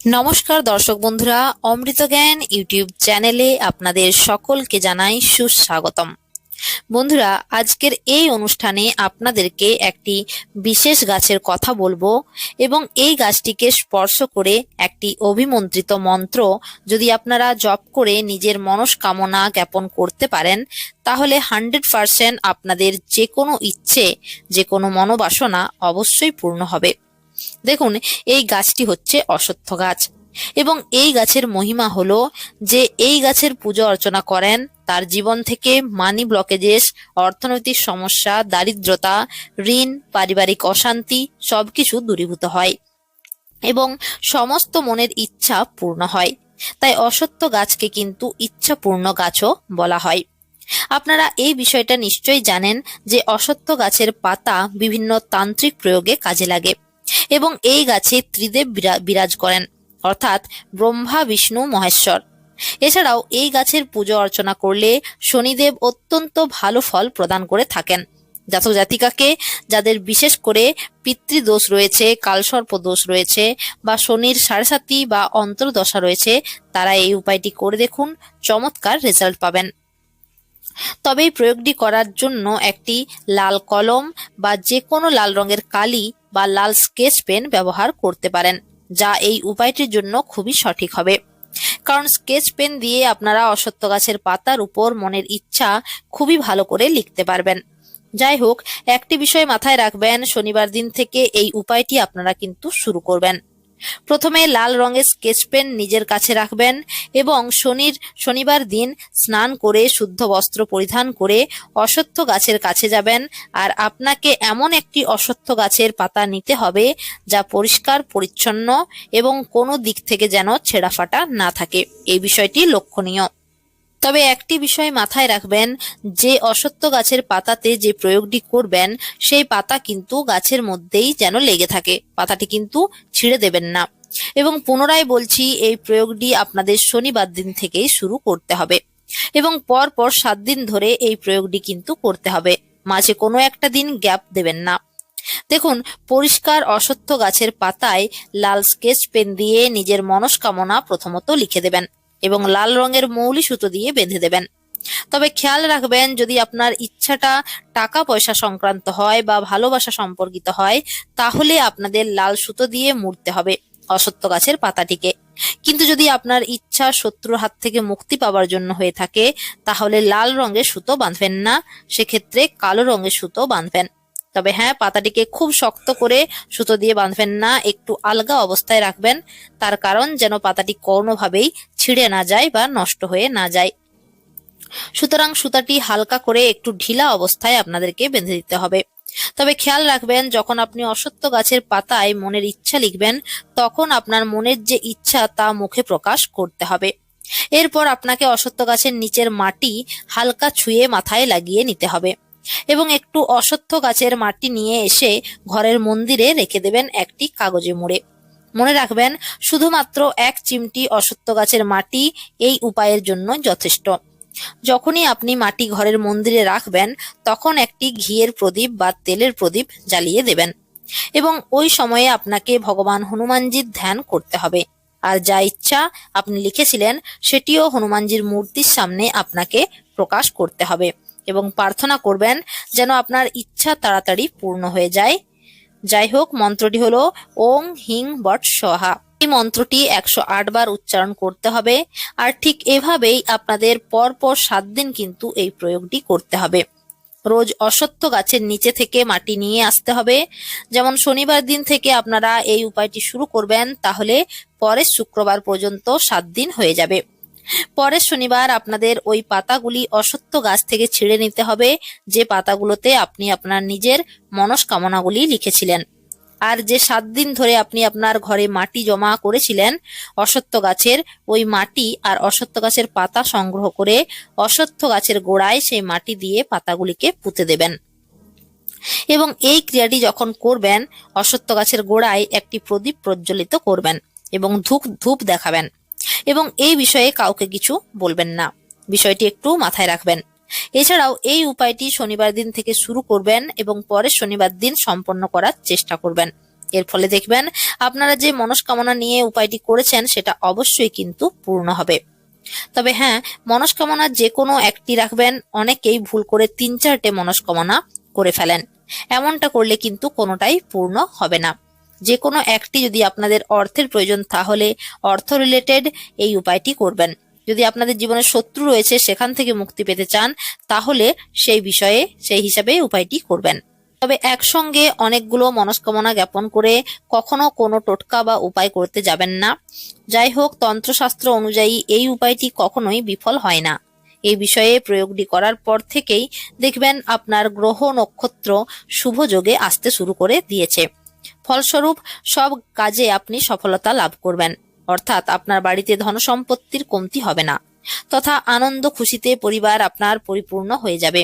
নমস্কার, দর্শক বন্ধুরা, অমৃত জ্ঞান ইউটিউব চ্যানেলে আপনাদের সকলকে জানাই সুস্বাগতম। বন্ধুরা, আজকের এই অনুষ্ঠানে আপনাদেরকে একটি বিশেষ গাছের কথা বলব এবং এই গাছটিকে স্পর্শ করে একটি অভিমন্ত্রিত মন্ত্র যদি আপনারা জপ করে নিজের মনস্কামনা জ্ঞাপন করতে পারেন, তাহলে হান্ড্রেড পার্সেন্ট আপনাদের যে কোনো ইচ্ছে, যে কোনো মনোবাসনা অবশ্যই পূর্ণ হবে। দেখুন, এই গাছটি হচ্ছে অশ্বত্থ গাছ। এবং এই গাছের মহিমা হলো যে এই গাছের পুজো অর্চনা করেন, তার জীবন থেকে মানি ব্লকেজেস অর্থনৈতিক সমস্যা, দারিদ্রতা, ঋণ, পারিবারিক অশান্তি সবকিছু দূরীভূত হয় এবং সমস্ত মনের ইচ্ছা পূর্ণ হয়। তাই অসত্য গাছকে কিন্তু ইচ্ছাপূর্ণ গাছও বলা হয়। আপনারা এই বিষয়টা নিশ্চয়ই জানেন যে অসত্য গাছের পাতা বিভিন্ন তান্ত্রিক প্রয়োগে কাজে লাগে। এবং এই গাছে ত্রিদেব বিরা- বিরাজ করেন, অর্থাৎ ব্রহ্মা, বিষ্ণু, মহেশ্বর। এছাড়াও এই গাছের পুজো অর্চনা করলে শনিদেব অত্যন্ত ভালো ফল প্রদান করে থাকেন। জাতক জাতিকাকে যাদের বিশেষ করে পিতৃদোষ রয়েছে, কালসর্প দোষ রয়েছে বা শনির সাড়ে বা অন্তর্দশা রয়েছে, তারা এই উপায়টি করে দেখুন, চমৎকার রেজাল্ট পাবেন। তবে এই প্রয়োগটি করার জন্য একটি লাল কলম বা যে কোনো লাল রঙের কালি বা লাল স্কেচ পেন ব্যবহার করতে পারেন, যা এই উপায়টির জন্য খুবই সঠিক হবে। কারণ স্কেচ পেন দিয়ে আপনারা অসত্য গাছের পাতার উপর মনের ইচ্ছা খুবই ভালো করে লিখতে পারবেন। যাই হোক, একটি বিষয় মাথায় রাখবেন, শনিবার দিন থেকে এই উপায়টি আপনারা কিন্তু শুরু করবেন। প্রথমে লাল রঙের স্কেচ পেন নিজের কাছে রাখবেন এবং শনির, শনিবার দিন স্নান করে শুদ্ধ বস্ত্র পরিধান করে অসত্য গাছের কাছে যাবেন। আর আপনাকে এমন একটি অসত্য গাছের পাতা নিতে হবে যা পরিষ্কার, পরিচ্ছন্ন এবং কোনো দিক থেকে যেন ছেঁড়াফাটা না থাকে। এই বিষয়টি লক্ষণীয়। তবে একটি বিষয় মাথায় রাখবেন, যে অসত্য গাছের পাতাতে যে প্রয়োগটি করবেন, সেই পাতা কিন্তু গাছের মধ্যেই যেন লেগে থাকে। পাতাটি কিন্তু ছিঁড়ে দেবেন না। এবং পুনরায় বলছি, এই প্রয়োগটি আপনাদের শনিবার দিন থেকেই শুরু করতে হবে। এবং পর পর সাত দিন ধরে এই প্রয়োগটি কিন্তু করতে হবে। মাঝে কোনো একটা দিন গ্যাপ দেবেন না। দেখুন, পরিষ্কার অসত্য গাছের পাতায় লাল স্কেচ পেন দিয়ে নিজের মনস্কামনা প্রথমত লিখে দেবেন। এবং লাল রঙের মৌলি সুতো দিয়ে বেঁধে দেবেন। তবে খেয়াল রাখবেন, যদি আপনার ইচ্ছাটা টাকা পয়সা সংক্রান্ত হয় বা ভালোবাসা সম্পর্কিত হয়, তাহলে আপনাদের লাল সুতো দিয়ে মুড়তে হবে অসত্য গাছের পাতাটিকে। কিন্তু যদি আপনার ইচ্ছা শত্রুর হাত থেকে মুক্তি পাওয়ার জন্য হয়ে থাকে, তাহলে লাল রঙের সুতো বাঁধবেন না। সেক্ষেত্রে কালো রঙের সুতো বাঁধবেন। তবে হ্যাঁ পাতাটিকে খুব শক্ত করে সুতো দিয়ে বাঁধবেন না, একটু আলগা অবস্থায় রাখবেন। তার কারণ যেন পাতাটি কোনোভাবেই ছিঁড়ে না যায় বা নষ্ট হয়ে না যায়। সুতরাং সুতাটি হালকা করে একটু ঢিলা অবস্থায় আপনাদেরকে বেঁধে দিতে হবে। তবে খেয়াল রাখবেন, যখন আপনি অসত্য গাছের পাতায় মনের ইচ্ছা লিখবেন, তখন আপনার মনের যে ইচ্ছা তা মুখে প্রকাশ করতে হবে। এরপর আপনাকে অসত্য গাছের নিচের মাটি হালকা ছুঁয়ে মাথায় লাগিয়ে নিতে হবে। এবং একটু অসত্য গাছের মাটি নিয়ে এসে ঘরের মন্দিরে রেখে দেবেন একটি কাগজে মুড়ে। মনে রাখবেন, শুধুমাত্র এক চিমটি অসত্য গাছের মাটি এই উপায়ের জন্য যথেষ্ট। যখনই আপনি মাটি ঘরের মন্দিরে রাখবেন, তখন একটি ঘিয়ের প্রদীপ বা তেলের প্রদীপ জ্বালিয়ে দেবেন এবং ওই সময়ে আপনাকে ভগবান হনুমানজির ধ্যান করতে হবে। আর যা ইচ্ছা আপনি লিখেছিলেন, সেটিও হনুমানজির মূর্তির সামনে আপনাকে প্রকাশ করতে হবে। এবং প্রার্থনা করবেন যেন আপনার ইচ্ছা তাড়াতাড়ি পূর্ণ হয়ে যায়। যাই হোক, মন্ত্রটি হলো ওং হিং বট সহা। এই মন্ত্রটি একশো আট বার উচ্চারণ করতে হবে আর ঠিক এভাবেই আপনাদের পর পর সাত দিন কিন্তু এই প্রয়োগটি করতে হবে। রোজ অসত্য গাছের নিচে থেকে মাটি নিয়ে আসতে হবে। যেমন শনিবার দিন থেকে আপনারা এই উপায়টি শুরু করবেন, তাহলে পরের শুক্রবার পর্যন্ত সাত দিন হয়ে যাবে। পরের শনিবার আপনাদের ওই পাতাগুলি অসত্য গাছ থেকে ছিঁড়ে নিতে হবে। যে পাতাগুলোতে আপনি আপনার নিজের মনস্কামনাগুলি লিখেছিলেন। আর যে সাত দিন ধরে আপনি আপনার ঘরে মাটি জমা করেছিলেন, অসত্য গাছের, ওই মাটি আর অসত্য গাছের পাতা সংগ্রহ করে অসত্য গাছের গোড়ায় সেই মাটি দিয়ে পাতাগুলিকে পুঁতে দেবেন। এবং এই ক্রিয়াটি যখন করবেন, অসত্য গাছের গোড়ায় একটি প্রদীপ প্রজ্বলিত করবেন এবং ধূপ ধূপ দেখাবেন। এবং এই বিষয়ে কাউকে কিছু বলবেন না। বিষয়টি একটু মাথায় রাখবেন। এছাড়াও এই উপায়টি শনিবার দিন থেকে শুরু করবেন এবং পরের শনিবার দিন সম্পন্ন করার চেষ্টা করবেন। এর ফলে দেখবেন আপনারা যে মনস্কামনা নিয়ে উপায়টি করেছেন সেটা অবশ্যই কিন্তু পূর্ণ হবে। তবে হ্যাঁ মনস্কামনা যে কোনো একটি রাখবেন, অনেকেই ভুল করে তিন চারটে মনস্কামনা করে ফেলেন। এমনটা করলে কিন্তু কোনোটাই পূর্ণ হবে না। যে কোনো একটি যদি আপনাদের অর্থের প্রয়োজন, তাহলে অর্থ রিলেটেড এই উপায়টি করবেন। যদি আপনাদের জীবনে শত্রু রয়েছে, সেখান থেকে মুক্তি পেতে চান, তাহলে সেই বিষয়ে, সেই হিসাবে উপায়টি করবেন। তবে একসঙ্গে অনেকগুলো মনস্কামনা জ্ঞাপন করে কখনো কোনো টোটকা বা উপায় করতে যাবেন না। যাই হোক, তন্ত্রশাস্ত্র অনুযায়ী এই উপায়টি কখনোই বিফল হয় না। এই বিষয়ে প্রয়োগটি করার পর থেকেই দেখবেন আপনার গ্রহ নক্ষত্র শুভ যোগে আসতে শুরু করে দিয়েছে। ফলস্বরূপ সব কাজে আপনি সফলতা লাভ করবেন। অর্থাৎ আপনার বাড়িতে ধনসম্পত্তির কমতি হবে না। তথা আনন্দ খুশিতে পরিবার আপনার পরিপূর্ণ হয়ে যাবে।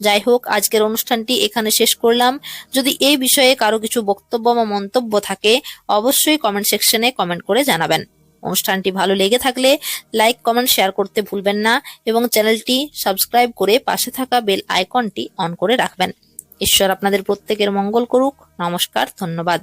যাই হোক, আজকের অনুষ্ঠানটি এখানে শেষ করলাম। যদি এই বিষয়ে কারও কিছু বক্তব্য বা মন্তব্য থাকে, অবশ্যই কমেন্ট সেকশনে কমেন্ট করে জানাবেন। অনুষ্ঠানটি ভালো লেগে থাকলে লাইক কমেন্ট শেয়ার করতে ভুলবেন না এবং চ্যানেলটি সাবস্ক্রাইব করে পাশে থাকা বেল আইকনটি অন করে রাখবেন। ঈশ্বর আপনাদের প্রত্যেকের মঙ্গল করুক নমস্কার ধন্যবাদ।